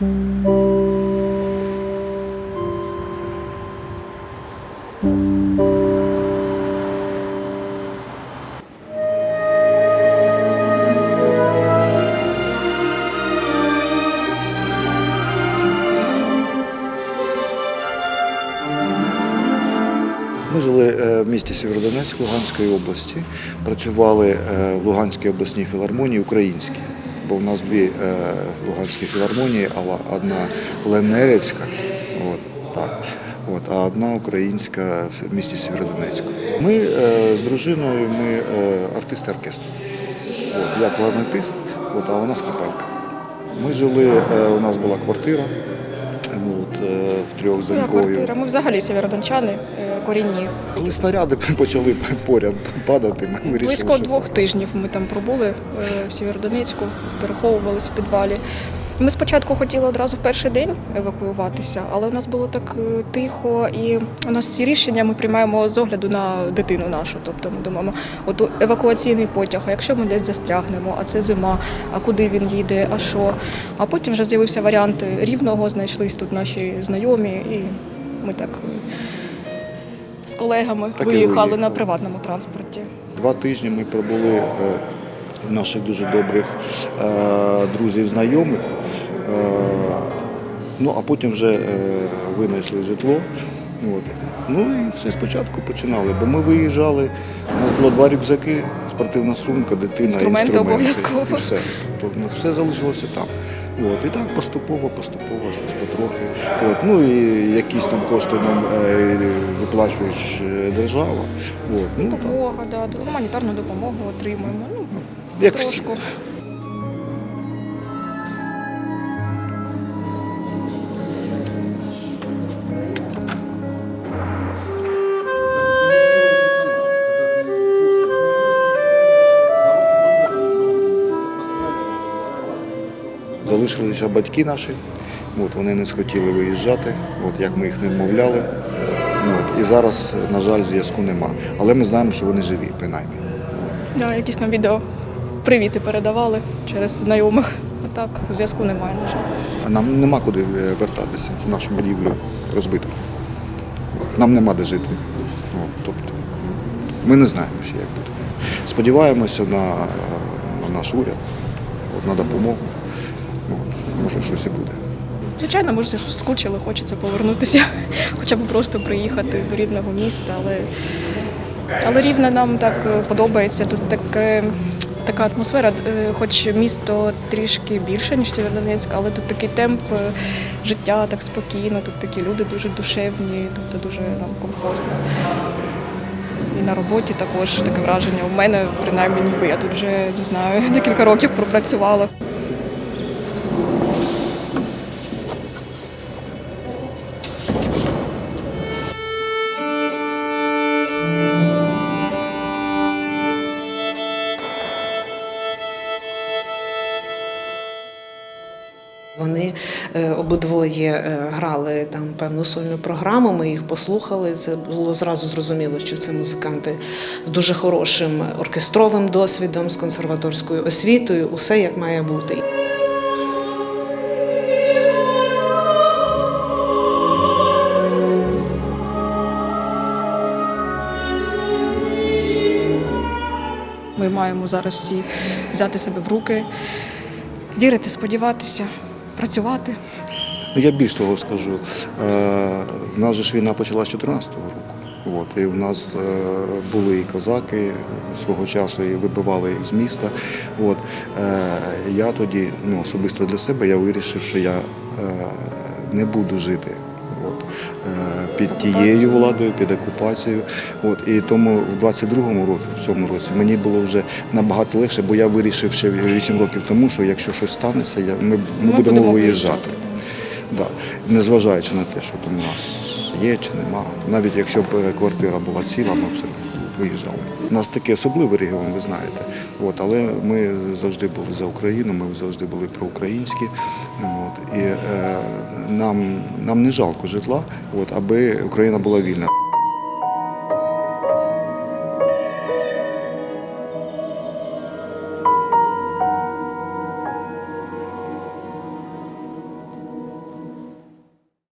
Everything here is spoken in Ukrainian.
Ми жили е, в місті Сєвєродонецьк Луганської області, працювали е, в Луганській обласній філармонії українській, бо в нас дві е, Луганські філармонії, одна Ленерівська, от, так, от, а одна українська в місті Сєвєродонецьку. Ми е, з дружиною ми е, артисти оркестру. От, я кларнетист, от, а вона скрипалька. Ми жили, у нас була квартира трьох з Своя донькою. Ми взагалі сєвєродончани, е, корінні. Коли снаряди почали поряд падати, ми вирішили, Близько що двох тижнів ми там пробули е, в Сєвєродонецьку, переховувалися в підвалі. Ми спочатку хотіли одразу в перший день евакуюватися, але у нас було так е, тихо, і у нас всі рішення ми приймаємо з огляду на дитину нашу. Тобто ми думаємо, от евакуаційний потяг, а якщо ми десь застрягнемо, а це зима, а куди він їде, а що. А потім вже з'явився варіант рівного, знайшлись тут наші знайомі, і ми так е, з колегами Так виїхали виїхали. на приватному транспорті. два тижні ми пробули е, наших дуже добрих друзів, знайомих. Е, Ну, а потім вже е, винайшли житло. От. Ну і все спочатку починали, бо ми виїжджали, у нас було два рюкзаки, спортивна сумка, дитина, Інструменти інструменти. обов'язково. І все. Тобто, ну, все залишилося там. От. І так поступово, поступово, щось потрохи. От. Ну і якісь там кошти нам е, виплачує е, держава. От. Ну. Допомога, да, гуманітарну допомогу отримуємо. Ну, Як всі. Залишилися батьки наші, от, вони не схотіли виїжджати, от, як ми їх не вмовляли. От, і зараз, на жаль, зв'язку нема. Але ми знаємо, що вони живі, принаймні. Да, якісь нам відео привіти передавали через знайомих. А так, зв'язку немає, на жаль. Нам нема куди е, вертатися в нашу будівлю розбиту. Нам нема де жити. От, тобто, ми не знаємо ще, як буде. Сподіваємося на, на наш уряд, от, на допомогу. От, може, щось і буде. Звичайно, ми ж скучили, хочеться повернутися, хоча б просто приїхати до рідного міста, але, але рівне нам так е, подобається. Тут таке, така атмосфера, е, хоч місто трішки більше, ніж Сєвєродонецьк, але тут такий темп е, життя, так спокійно, тут такі люди дуже душевні, тобто дуже нам комфортно. І на роботі також таке враження. У мене, принаймні, ніби я тут вже не знаю, декілька років пропрацювала. Вони е, обидвоє е, грали там певну сольну програму. Ми їх послухали. Це було зразу зрозуміло, що це музиканти з дуже хорошим оркестровим досвідом, з консерваторською освітою. Усе як має бути. Ми маємо зараз всі взяти себе в руки, вірити, сподіватися, працювати. Ну, я більш того скажу. Е, в нас же ж війна почалася з 14 року. От, і в нас е, були і козаки свого часу і вибивали з міста. От, е, я тоді, ну, особисто для себе, я вирішив, що я не буду жити. От, е, під тією владою, під окупацією. От, і тому в 22-му році, в цьому році, мені було вже набагато легше, бо я вирішив ще 8 років тому, що якщо щось станеться, я, ми, ми, будемо, виїжджати. Да. Незважаючи на те, що там у нас є чи нема. Навіть якщо б е, квартира була ціла, ми все одно виїжджали. У нас такий особливий регіон, ви знаєте. От, але ми завжди були за Україну, ми завжди були проукраїнські. От, і е, нам, нам не жалко житла, от, аби Україна була вільна.